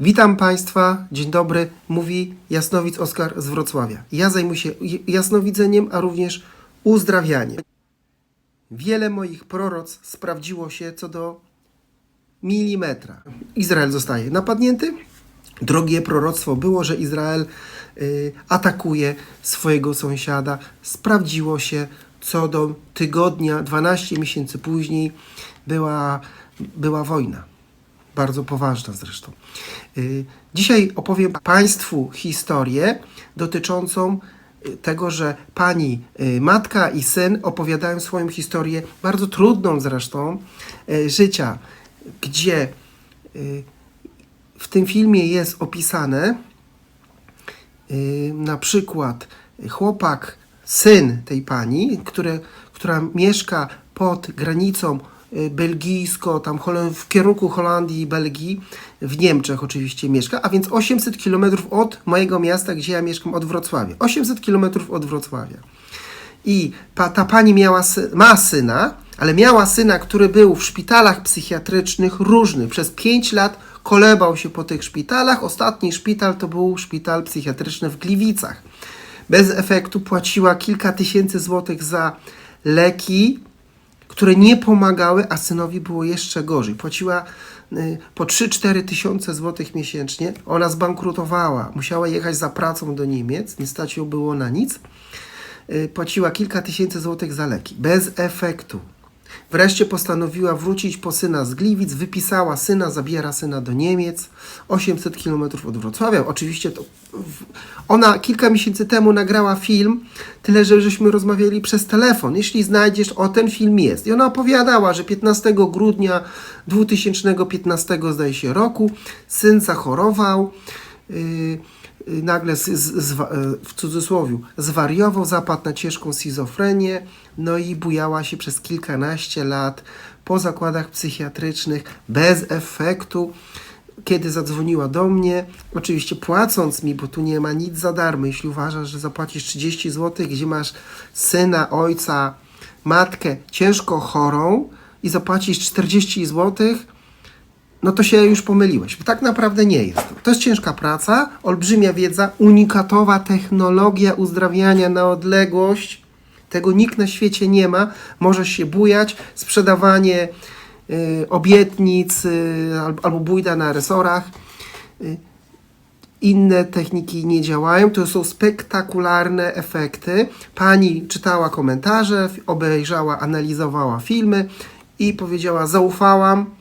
Witam Państwa, dzień dobry, mówi Jasnowic Oskar z Wrocławia. Ja zajmuję się jasnowidzeniem, a również uzdrawianiem. Wiele moich proroc sprawdziło się co do milimetra. Izrael zostaje napadnięty. Drogie proroctwo było, że Izrael y, atakuje swojego sąsiada. Sprawdziło się co do tygodnia, 12 miesięcy później była, była wojna. Bardzo poważna zresztą. Y, Dzisiaj opowiem Państwu historię dotyczącą y, tego, że pani y, matka i syn opowiadają swoją historię, bardzo trudną zresztą, życia, gdzie w tym filmie jest opisane na przykład chłopak, syn tej pani, który, która mieszka pod granicą belgijsko, tam w kierunku Holandii i Belgii, w Niemczech oczywiście mieszka, a więc 800 km od mojego miasta, gdzie ja mieszkam, od Wrocławia. 800 km od Wrocławia. I pa, ta pani miała, ma syna, ale miała syna, który był w szpitalach psychiatrycznych różnych. Przez 5 lat kolebał się po tych szpitalach. Ostatni szpital to był szpital psychiatryczny w Gliwicach. Bez efektu płaciła kilka tysięcy złotych za leki, które nie pomagały, a synowi było jeszcze gorzej. Płaciła y, po 3-4 tysiące złotych miesięcznie. Ona zbankrutowała, musiała jechać za pracą do Niemiec, nie stać ją było na nic. Y, Płaciła kilka tysięcy złotych za leki, bez efektu. Wreszcie postanowiła wrócić po syna z Gliwic, wypisała syna, zabiera syna do Niemiec, 800 km od Wrocławia. Oczywiście to ona kilka miesięcy temu nagrała film, tyle że żeśmy rozmawiali przez telefon. Jeśli znajdziesz, o ten film jest. I ona opowiadała, że 15 grudnia 2015 zdaje się roku syn zachorował. Yy, nagle z, z, e, w cudzysłowie zwariował, zapadł na ciężką schizofrenię, no i bujała się przez kilkanaście lat po zakładach psychiatrycznych bez efektu. Kiedy zadzwoniła do mnie, oczywiście płacąc mi, bo tu nie ma nic za darmo, jeśli uważasz, że zapłacisz 30 zł, gdzie masz syna, ojca, matkę ciężko chorą i zapłacisz 40 złotych, no to się już pomyliłeś, bo tak naprawdę nie jest. To jest ciężka praca, olbrzymia wiedza, unikatowa technologia uzdrawiania na odległość. Tego nikt na świecie nie ma. Możesz się bujać, sprzedawanie y, obietnic y, albo, bójda na resorach. Y, inne techniki nie działają. To są spektakularne efekty. Pani czytała komentarze, obejrzała, analizowała filmy i powiedziała: Zaufałam,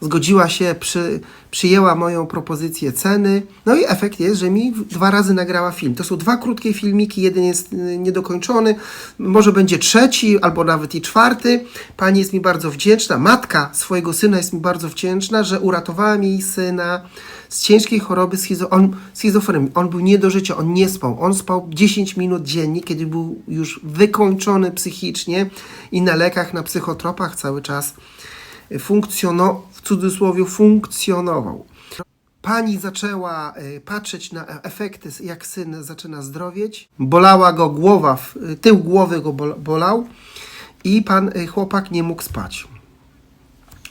zgodziła się, przy, przyjęła moją propozycję ceny. No i efekt jest, że mi dwa razy nagrała film. To są dwa krótkie filmiki, jeden jest y, niedokończony, może będzie trzeci albo nawet i czwarty. Pani jest mi bardzo wdzięczna, matka swojego syna jest mi bardzo wdzięczna, że uratowała jej syna z ciężkiej choroby schizofrenii. On był nie do życia, on nie spał. On spał 10 minut dziennie, kiedy był już wykończony psychicznie i na lekach, na psychotropach cały czas funkcjonował, w cudzysłowie funkcjonował. Pani zaczęła y, patrzeć na e- efekty, jak syn zaczyna zdrowieć. Bolała go głowa, tył głowy go bol- bolał i pan y, chłopak nie mógł spać.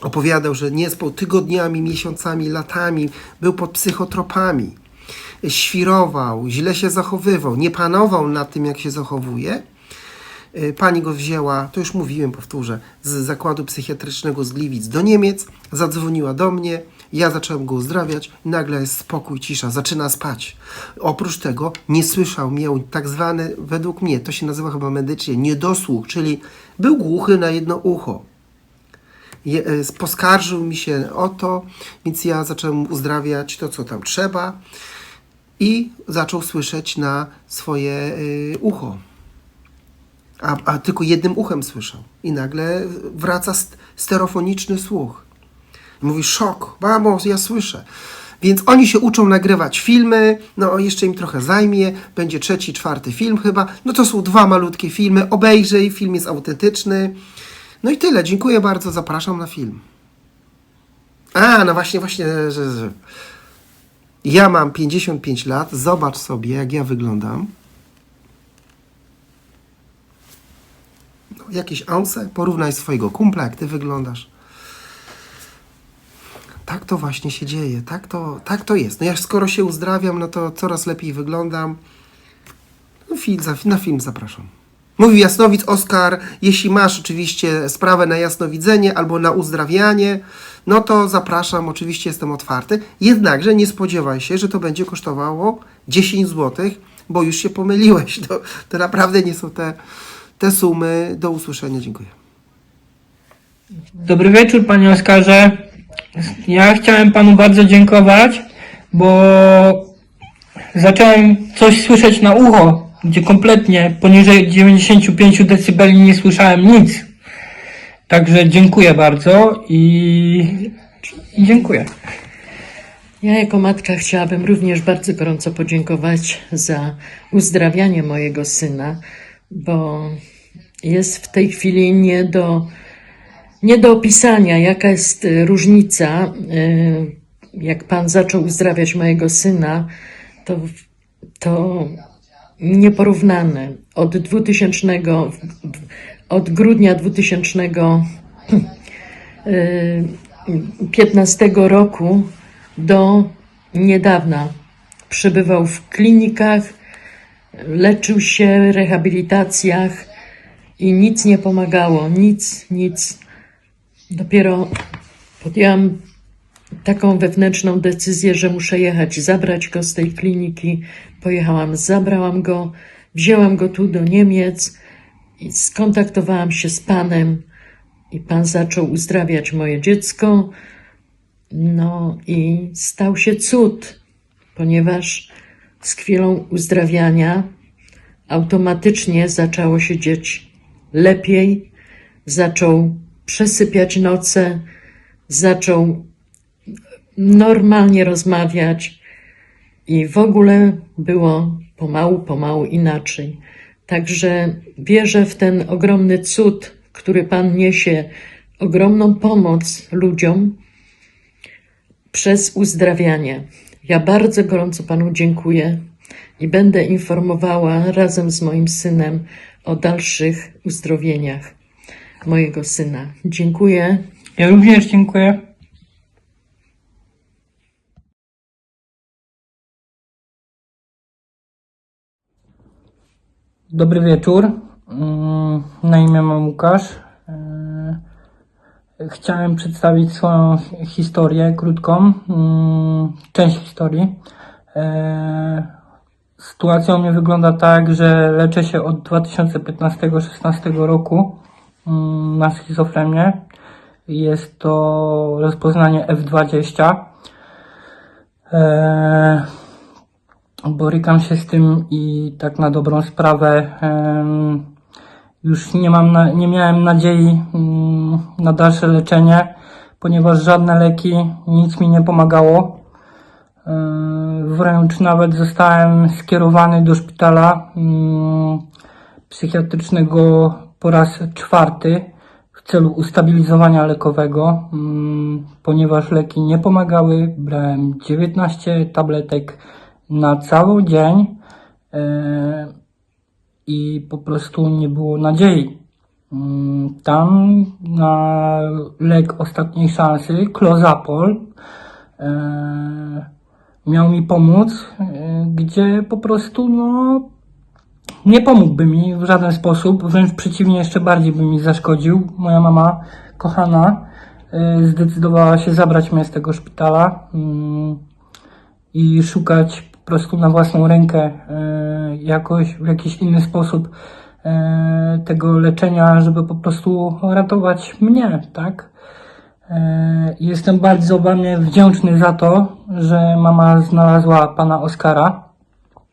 Opowiadał, że nie spał tygodniami, miesiącami, latami, był pod psychotropami, świrował, źle się zachowywał, nie panował nad tym, jak się zachowuje. Y, Pani go wzięła, to już mówiłem, powtórzę, z zakładu psychiatrycznego z Gliwic do Niemiec, zadzwoniła do mnie, ja zacząłem go uzdrawiać, nagle jest spokój, cisza, zaczyna spać. Oprócz tego nie słyszał, miał tak zwany, według mnie, to się nazywa chyba medycznie, niedosłuch, czyli był głuchy na jedno ucho. Je, e, poskarżył mi się o to, więc ja zacząłem uzdrawiać to, co tam trzeba i zaczął słyszeć na swoje y, ucho a, a tylko jednym uchem słyszał. I nagle wraca st- stereofoniczny słuch. Mówi, szok, mamo, ja słyszę. Więc oni się uczą nagrywać filmy, no jeszcze im trochę zajmie, będzie trzeci, czwarty film chyba. No to są dwa malutkie filmy, obejrzyj, film jest autentyczny. No i tyle, dziękuję bardzo, zapraszam na film. A, no właśnie, właśnie, że, że ja mam 55 lat, zobacz sobie, jak ja wyglądam. Jakieś ounce, porównaj swojego kumpla, jak ty wyglądasz. tak to właśnie się dzieje, tak to, tak to jest. No ja skoro się uzdrawiam, no to coraz lepiej wyglądam. No film, na film zapraszam. Mówi Jasnowic Oskar, jeśli masz oczywiście sprawę na jasnowidzenie albo na uzdrawianie, no to zapraszam, oczywiście jestem otwarty. Jednakże nie spodziewaj się, że to będzie kosztowało 10 zł, bo już się pomyliłeś. To, to naprawdę nie są te, te sumy. Do usłyszenia, dziękuję. Dobry wieczór, panie Oskarze. Ja chciałem panu bardzo dziękować, bo zacząłem coś słyszeć na ucho, gdzie kompletnie poniżej 95 dB nie słyszałem nic. Także dziękuję bardzo i, i dziękuję. Ja jako matka chciałabym również bardzo gorąco podziękować za uzdrawianie mojego syna, bo jest w tej chwili nie do, nie do opisania, jaka jest y, różnica. y, Jak Pan zaczął uzdrawiać mojego syna, to, to nieporównane. Od 2000, od grudnia 2000 15 roku do niedawna przebywał w klinikach, leczył się, rehabilitacjach i nic nie pomagało, nic, nic. Dopiero podjęłam taką wewnętrzną decyzję, że muszę jechać, zabrać go z tej kliniki. Pojechałam, zabrałam go, wzięłam go tu do Niemiec i skontaktowałam się z panem i pan zaczął uzdrawiać moje dziecko. No i stał się cud, ponieważ z chwilą uzdrawiania automatycznie zaczęło się dzieć lepiej, zaczął przesypiać noce, zaczął normalnie rozmawiać i w ogóle było pomału, pomału inaczej. Także wierzę w ten ogromny cud, który Pan niesie, ogromną pomoc ludziom przez uzdrawianie. Ja bardzo gorąco Panu dziękuję i będę informowała razem z moim synem o dalszych uzdrowieniach mojego syna. Dziękuję. Ja również dziękuję. Dobry wieczór. Mm, Na imię mam Łukasz. E, Chciałem przedstawić swoją hi- historię krótką, mm, część historii. E, Sytuacja u mnie wygląda tak, że leczę się od 2015-16 roku mm, na schizofrenię. Jest to rozpoznanie F20. Eee, borykam się z tym i tak na dobrą sprawę już nie mam, na, nie miałem nadziei mm, na dalsze leczenie, ponieważ żadne leki, nic mi nie pomagało. Eee, Wręcz nawet zostałem skierowany do szpitala mm, psychiatrycznego po raz czwarty w celu ustabilizowania lekowego, mm, ponieważ leki nie pomagały. Brałem 19 tabletek na cały dzień e, i po prostu nie było nadziei. Mm, Tam na lek ostatniej szansy, Clozapol, e, miał mi pomóc, e, gdzie po prostu no, nie pomógłby mi w żaden sposób, wręcz przeciwnie, jeszcze bardziej by mi zaszkodził. Moja mama, kochana, y, zdecydowała się zabrać mnie z tego szpitala mm, i szukać prostu na własną rękę y, jakoś, w jakiś inny sposób y, tego leczenia, żeby po prostu ratować mnie, tak? E, Jestem bardzo wam wdzięczny za to, że mama znalazła pana Oskara.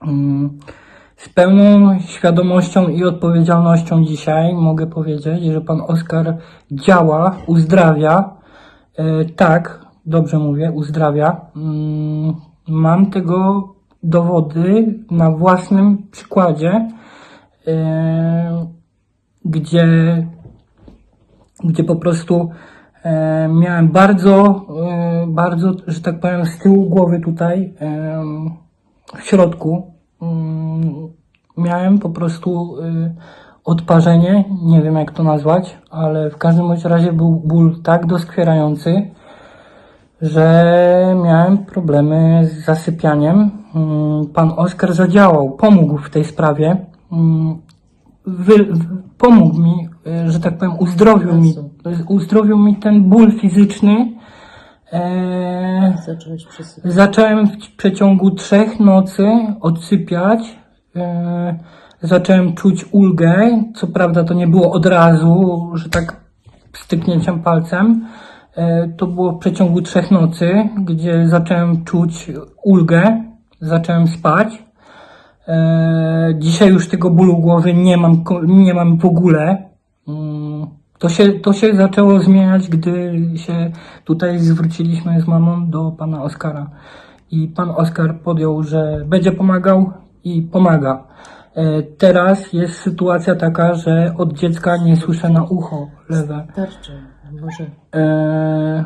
Mm, Z pełną świadomością i odpowiedzialnością dzisiaj mogę powiedzieć, że pan Oskar działa, uzdrawia. E, Tak, dobrze mówię, uzdrawia. Mm, Mam tego dowody na własnym przykładzie, e, gdzie gdzie po prostu e, miałem bardzo, e, bardzo, że tak powiem, z tyłu głowy tutaj, w środku, mm, miałem po prostu odparzenie, nie wiem jak to nazwać, ale w każdym razie był ból tak doskwierający, że miałem problemy z zasypianiem. Mm, Pan Oskar zadziałał, pomógł w tej sprawie. Mm, Wy, pomógł mi, e, że tak powiem, uzdrowił mi, uzdrowił mi ten ból fizyczny. E. Zacząłem w przeciągu trzech nocy odsypiać. E, zacząłem czuć ulgę. Co prawda to nie było od razu, że tak styknięciem palcem. E, to było w przeciągu trzech nocy, gdzie zacząłem czuć ulgę. Zacząłem spać. E, dzisiaj już tego bólu głowy nie mam, nie mam w ogóle. Mm, To się, to się zaczęło zmieniać, gdy się tutaj zwróciliśmy z mamą do pana Oskara. I pan Oskar podjął, że będzie pomagał i pomaga. E, Teraz jest sytuacja taka, że od dziecka nie słyszę na ucho lewe. Tarczy, może E,